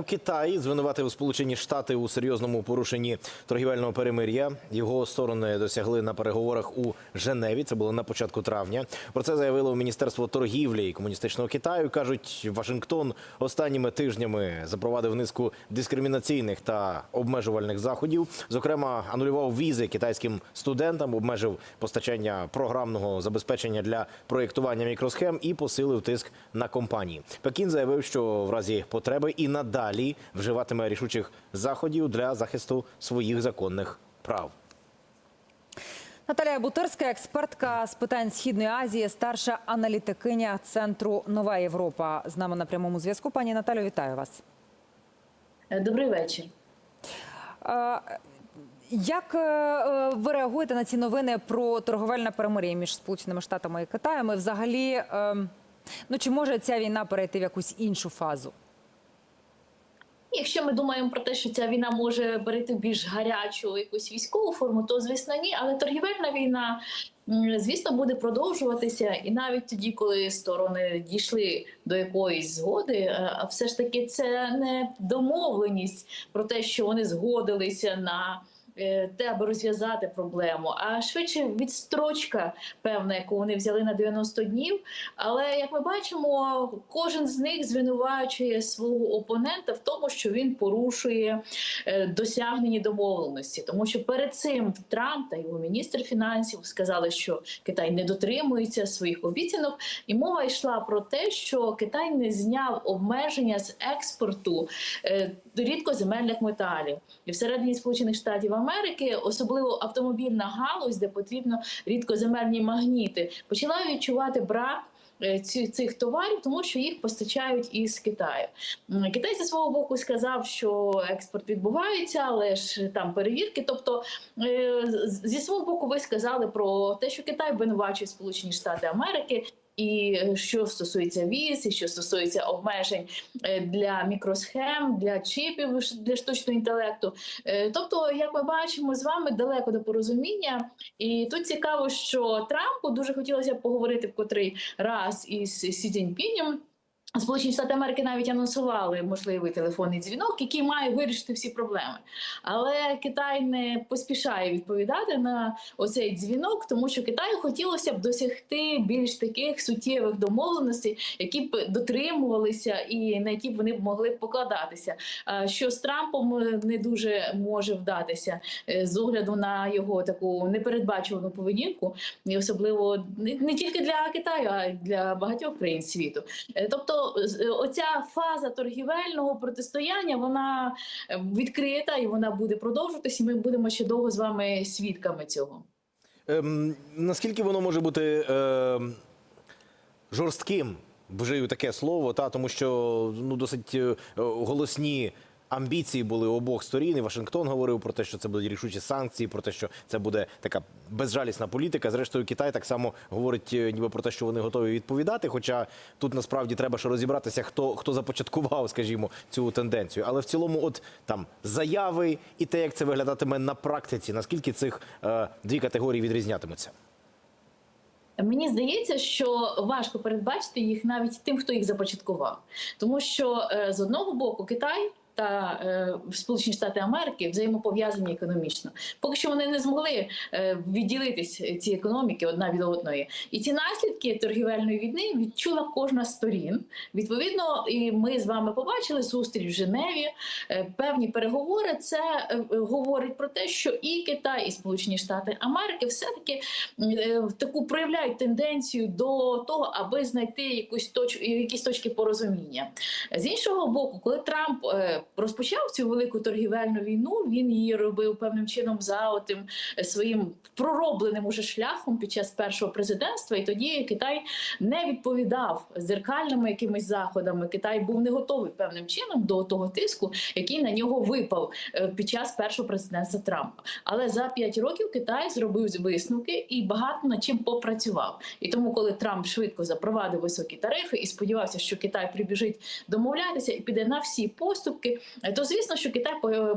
Китай звинуватив Сполучені Штати у серйозному порушенні торгівельного перемир'я. Його сторони досягли на переговорах у Женеві. Це було на початку травня. Про це заявило Міністерство торгівлі і комуністичного Китаю. кажуть, Вашингтон останніми тижнями запровадив низку дискримінаційних та обмежувальних заходів. Зокрема, анулював візи китайським студентам, обмежив постачання програмного забезпечення для проєктування мікросхем і посилив тиск на компанії. Пекін заявив, що в разі потреби і надалі вживатиме рішучих заходів для захисту своїх законних прав. Наталія Бутирська, експертка з питань східної Азії, старша аналітикиня центру Нова Європа. З нами на прямому зв'язку. Пані Наталю, вітаю вас. Е, Добрий вечір. Е, Як е, ви реагуєте на ці новини про торговельне перемир'я між Сполученими Штатами і Китаєм? І взагалі, е, ну чи може ця війна перейти в якусь іншу фазу? Якщо ми думаємо про те, що ця війна може берити більш гарячу якусь військову форму, то звісно ні. Але торгівельна війна, звісно, буде продовжуватися, і навіть тоді, коли сторони дійшли до якоїсь згоди, е, все ж таки це не домовленість про те, що вони згодилися на. Е, аби розв'язати проблему, а швидше відстрочка, певна, яку вони взяли на 90 днів. Але як ми бачимо, кожен з них звинувачує свого опонента в тому, що він порушує е, досягнені домовленості. Тому що перед цим Трамп та його міністр фінансів сказали, що Китай не дотримується своїх обіцянок, і мова йшла про те, що Китай не зняв обмеження з експорту е, рідкоземельних металів, і всередині Сполучених Штатів Америки, особливо автомобільна галузь, де потрібно рідкоземельні магніти, почала відчувати брак. е, Цих товарів, тому що їх постачають із Китаю. Китай зі свого боку сказав, що експорт відбувається, але ж там перевірки. Тобто, е, зі свого боку, ви сказали про те, що Китай обвинувачує Сполучені Штати Америки. І е, що стосується віз, і що стосується обмежень е, для мікросхем, для чіпів для штучного інтелекту. Е, Тобто, як ми бачимо, з вами далеко до порозуміння. І тут цікаво, що Трампу дуже хотілося поговорити в котрий раз із Сі Цзіньпінем. Сполучені Штати Америки навіть анонсували можливий телефонний дзвінок, який має вирішити всі проблеми. Але Китай не поспішає відповідати на оцей дзвінок, тому що Китаю хотілося б досягти більш таких суттєвих домовленостей, які б дотримувалися і на які б вони могли б покладатися. Що з Трампом е, не дуже може вдатися е, з огляду на його таку непередбачувану поведінку, і особливо не тільки для Китаю, а й для багатьох країн світу. Е, Е, оця фаза торгівельного протистояння вона е, відкрита і вона буде продовжуватися. і Ми будемо ще довго з вами свідками цього. Ем, наскільки воно може бути е, жорстким? Вжию таке слово, та тому що ну досить е, голосні амбіції були обох сторін. І Вашингтон говорив про те, що це будуть рішучі санкції, про те, що це буде така безжалісна політика. Зрештою, Китай так само говорить, е, ніби про те, що вони готові відповідати. Хоча тут насправді треба ще розібратися, хто хто започаткував, скажімо, цю тенденцію. Але в цілому, от там заяви і те, як це виглядатиме на практиці, наскільки цих е, дві категорії відрізнятимуться. Мені здається, що важко передбачити їх навіть тим, хто їх започаткував, тому що е, з одного боку Китай. Та е, Сполучені Штати Америки взаємопов'язані економічно. Поки що вони не змогли е, відділитись ці економіки одна від одної, і ці наслідки торгівельної війни відчула кожна з сторін. Відповідно, і ми з вами побачили зустріч в Женеві. Е, певні переговори. Це е, говорить про те, що і Китай, і Сполучені Штати Америки все таки е, таку проявляють тенденцію до того, аби знайти якусь точ... якісь точки порозуміння. З іншого боку, коли Трамп е, розпочав цю велику торгівельну війну, він її робив певним чином за отим е, своїм проробленим уже шляхом під час першого президентства, і тоді Китай не відповідав зеркальними якимись заходами. Китай був не готовий певним чином до того тиску, який на нього випав е, під час першого президентства Трампа. Але за п'ять років Китай зробив висновки і багато над чим попрацював. І тому, коли Трамп швидко запровадив високі тарифи і сподівався, що Китай прибіжить домовлятися і піде на всі поступки, е, то звісно, що Китай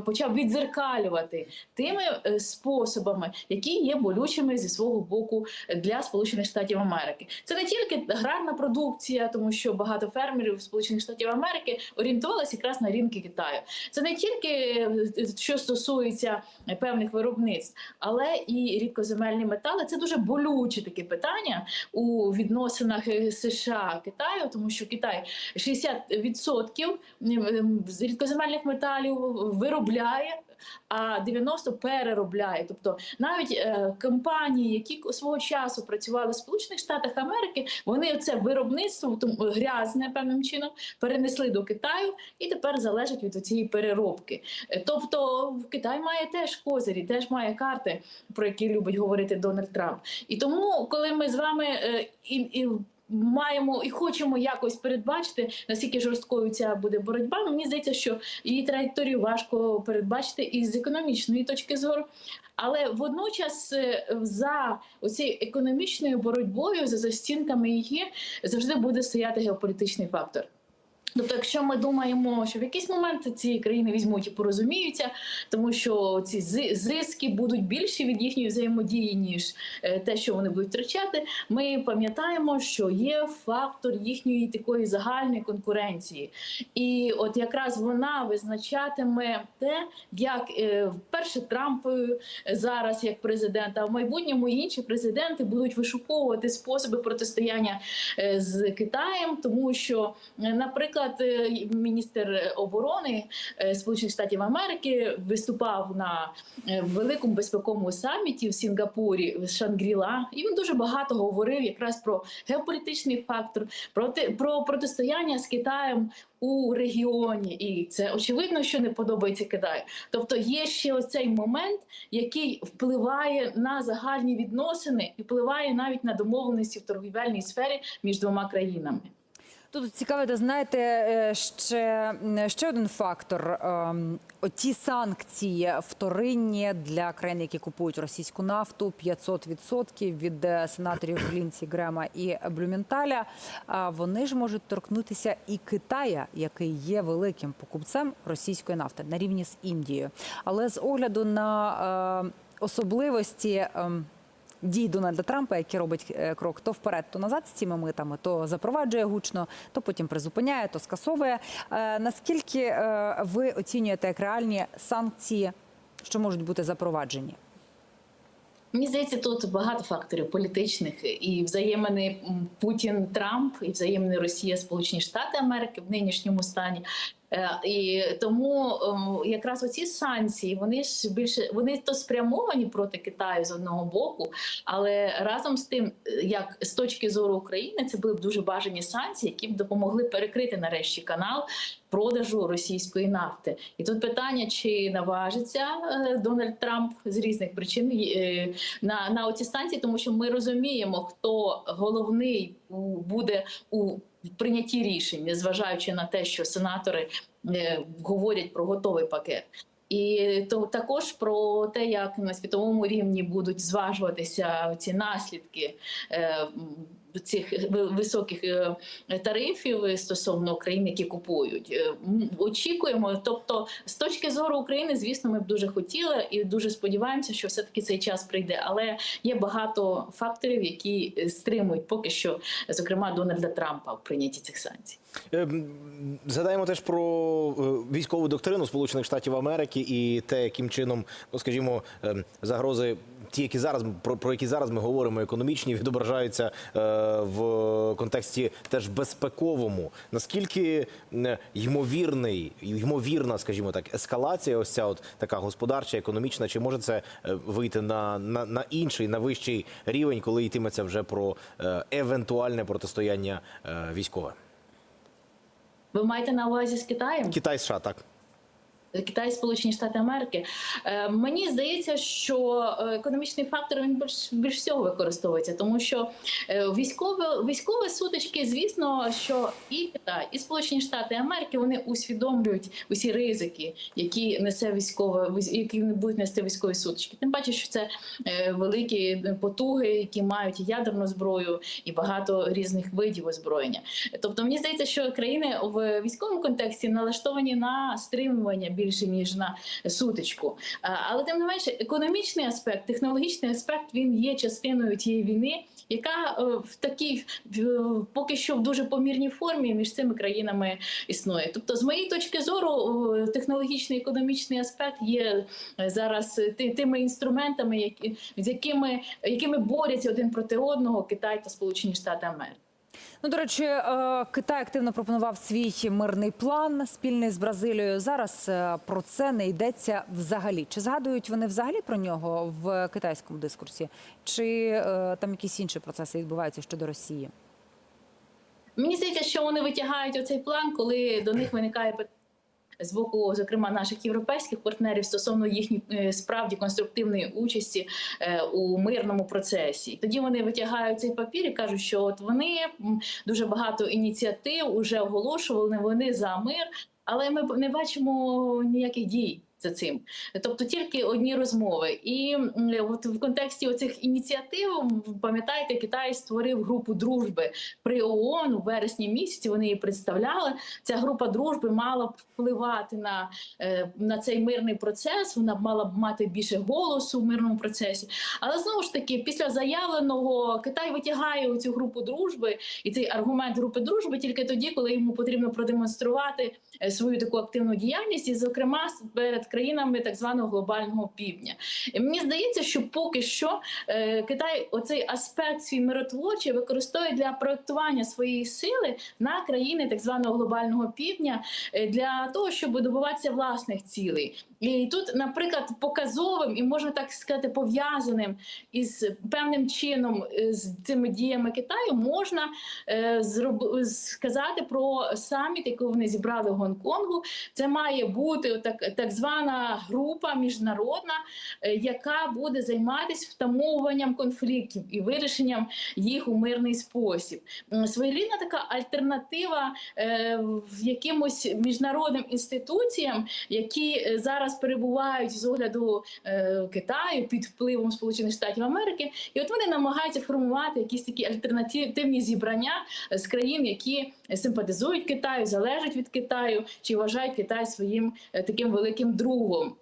почав відзеркалювати тими е, способами, які є болючими зі свого боку для Сполучених Штатів Америки. Це не тільки аграрна продукція, тому що багато фермерів Сполучених Штатів Америки орієнтувалися якраз на ринки Китаю. Це не тільки е, що стосується е, певних виробництв, але і рідкоземельні метали. Це дуже болюче таке питання у відносинах е, США Китаю, тому що Китай 60% м, з рідкоземельних металів виробляє. А 90 переробляє. Тобто навіть е, компанії, які свого часу працювали в Сполучених Штатах Америки, вони це виробництво тому, грязне певним чином перенесли до Китаю і тепер залежать від цієї переробки. Е, Тобто Китай має теж козирі, теж має карти, про які любить говорити Дональд Трамп. І тому, коли ми з вами е, і, і маємо і хочемо якось передбачити, наскільки жорсткою ця буде боротьба, мені здається, що її траєкторію важко передбачити і з економічної точки зору. Але водночас е, за оцією економічною боротьбою, за застінками її, завжди буде стояти геополітичний фактор. Тобто, якщо ми думаємо, що в якийсь момент ці країни візьмуть і порозуміються, тому що ці зи- зиски будуть більші від їхньої взаємодії, ніж е, те, що вони будуть втрачати, ми пам'ятаємо, що є фактор їхньої такої загальної конкуренції, і от якраз вона визначатиме те, як е, перше Трамп е, зараз як президент, а в майбутньому інші президенти будуть вишуковувати способи протистояння з Китаєм, тому що, е, наприклад, е, міністр оборони е, Сполучених Штатів Америки виступав на е, великому безпековому саміті в Сінгапурі в Шангріла, і він дуже багато говорив якраз про геополітичний фактор, про те- про протистояння з Китаєм. У регіоні, і це очевидно, що не подобається Китаю. Тобто є ще оцей момент, який впливає на загальні відносини і впливає навіть на домовленості в торгівельній сфері між двома країнами. Тут цікаве, де знаєте, е, ще, ще один фактор. Ем, Оті санкції вторинні для країн, які купують російську нафту, 500% від е, сенаторів Лінці, Грема і Блюменталя. Вони ж можуть торкнутися і Китая, який є великим покупцем російської нафти на рівні з Індією. Але з огляду на е, особливості. Дій Дональда Трампа, який робить е, крок то вперед, то назад з цими митами, то запроваджує гучно, то потім призупиняє, то скасовує. Е, Наскільки е, ви оцінюєте як реальні санкції, що можуть бути запроваджені? Мені здається, тут багато факторів політичних і взаємини Путін-Трамп, і взаємини Росія, Сполучені Штати Америки в нинішньому стані. Е, І тому ем, якраз оці санкції вони ж більше вони то спрямовані проти Китаю з одного боку, але разом з тим, е, як з точки зору України, це були б дуже бажані санкції, які б допомогли перекрити нарешті канал продажу російської нафти. І тут питання, чи наважиться е, Дональд Трамп з різних причин на, на оці санкції, тому що ми розуміємо, хто головний буде у прийнятті рішень, незважаючи на те, що сенатори е, говорять про готовий пакет. І то також про те, як на світовому рівні будуть зважуватися ці наслідки е, цих високих е, тарифів стосовно країн, які купують. Е, Очікуємо. Тобто, з точки зору України, звісно, ми б дуже хотіли і дуже сподіваємося, що все таки цей час прийде. Але є багато факторів, які е, стримують поки що, зокрема Дональда Трампа в прийнятті цих санкцій. Е, Згадаємо теж про е, військову доктрину Сполучених Штатів Америки і те, яким чином, ну скажімо, е, загрози. Ті, які зараз про, про які зараз ми говоримо, економічні, відображаються е, в контексті теж безпековому. Наскільки ймовірний, ймовірна, скажімо так, ескалація, ось ця от така господарча, економічна, чи може це е, вийти на, на, на інший, на вищий рівень, коли йтиметься вже про е, евентуальне протистояння військове? Ви маєте на увазі з Китаєм? Китай США, так. Китай, Сполучені Штати Америки. Е, Мені здається, що е, економічний фактор він більш більш всього використовується, тому що е, військове військові сутички, звісно, що і Китай, і Сполучені Штати Америки вони усвідомлюють усі ризики, які несе військове, які будуть нести військові сутички. Тим паче, що це великі потуги, які мають ядерну зброю, і багато різних видів озброєння. Тобто, мені здається, що країни в військовому контексті налаштовані на стримування більше ніж на сутичку. Але тим не менше, економічний аспект, технологічний аспект він є частиною тієї війни, яка е, в такій поки що в дуже помірній формі між цими країнами існує. Тобто, з моєї точки зору, технологічний економічний аспект є е, зараз е, ти- тими інструментами, які з якими якими борються один проти одного Китай та Сполучені Штати Америки. Ну, до речі, е, Китай активно пропонував свій мирний план спільний з Бразилією. Зараз е, про це не йдеться взагалі. Чи згадують вони взагалі про нього в китайському дискурсі, чи е, там якісь інші процеси відбуваються щодо Росії? Мені здається, що вони витягають оцей план, коли до них виникає питання з боку, зокрема, наших європейських партнерів стосовно їхньої е, справді конструктивної участі е, у мирному процесі. Тоді вони витягають цей папір і кажуть, що от вони дуже багато ініціатив вже оголошували, вони за мир, але ми не бачимо ніяких дій. За цим, тобто тільки одні розмови, і от в контексті оцих ініціатив пам'ятаєте, Китай створив групу дружби при ООН у вересні місяці. Вони її представляли. Ця група дружби мала б впливати на, е, на цей мирний процес. Вона мала б мати більше голосу в мирному процесі. Але знову ж таки, після заявленого Китай витягає цю групу дружби, і цей аргумент групи дружби тільки тоді, коли йому потрібно продемонструвати е, свою таку активну діяльність, і зокрема перед країнами так званого глобального півдня. І мені здається, що поки що е, Китай оцей аспект свій миротворчий використовує для проектування своєї сили на країни так званого глобального півдня е, для того, щоб добуватися власних цілей. І тут, наприклад, показовим і можна так сказати, пов'язаним із певним чином е, з цими діями Китаю можна сказати про саміт, який вони зібрали в Гонконгу. Це має бути так, так звана група міжнародна, е, яка буде займатися втамовуванням конфліктів і вирішенням їх у мирний спосіб. Своєрідна така альтернатива е, в якимось міжнародним інституціям, які е, зараз перебувають з огляду Китаю під впливом Сполучених Штатів Америки, і от вони намагаються формувати якісь такі альтернативні зібрання з країн, які симпатизують Китаю, залежать від Китаю, чи вважають Китай своїм таким великим другом. construam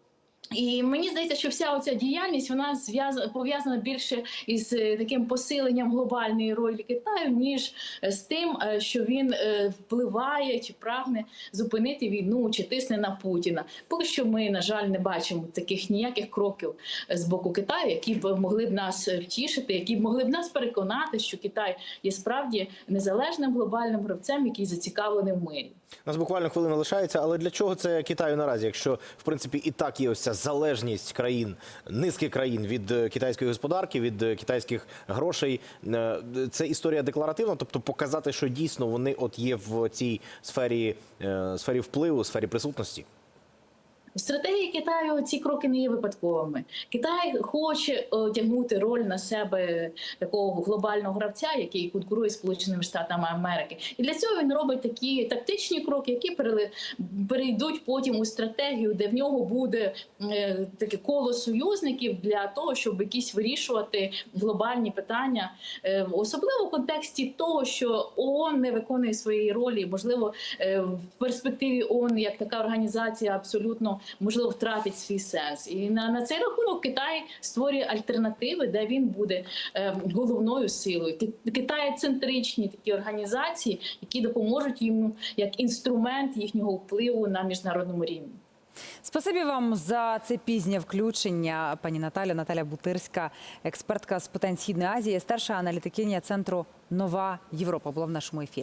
І мені здається, що вся оця діяльність вона зв'язана пов'язана більше із е, таким посиленням глобальної ролі Китаю, ніж е, з тим, е, що він впливає чи прагне зупинити війну, чи тисне на Путіна. Поки що ми, на жаль, не бачимо таких ніяких кроків з боку Китаю, які б могли б нас втішити, які б могли б нас переконати, що Китай є справді незалежним глобальним гравцем, який зацікавлений в мирі. У нас буквально хвилина лишається, але для чого це Китаю наразі? Якщо в принципі і так є ось ця залежність країн, низки країн від е, китайської господарки, від е, китайських грошей, Е, це історія декларативна, тобто показати, що дійсно вони от є в цій сфері, сфері впливу, сфері присутності. В стратегії Китаю ці кроки не є випадковими. Китай хоче одягнути роль на себе такого глобального гравця, який конкурує з Сполученими Штатами Америки. І для цього він робить такі тактичні кроки, які перейдуть потім у стратегію, де в нього буде е, таке коло союзників для того, щоб якісь вирішувати глобальні питання, Е, особливо в контексті того, що ООН не виконує своєї ролі, можливо, е, в перспективі ООН як така організація абсолютно можливо втратить свій сенс. І на, на цей рахунок Китай створює альтернативи, де він буде е, головною силою. Ки- Китаєцентричні такі організації, які допоможуть йому як інструмент їхнього впливу на міжнародному рівні. Спасибі вам за це пізнє включення, пані Наталя. Наталя Бутирська, експертка з питань Східної Азії, старша аналітикиня центру Нова Європа була в нашому ефірі.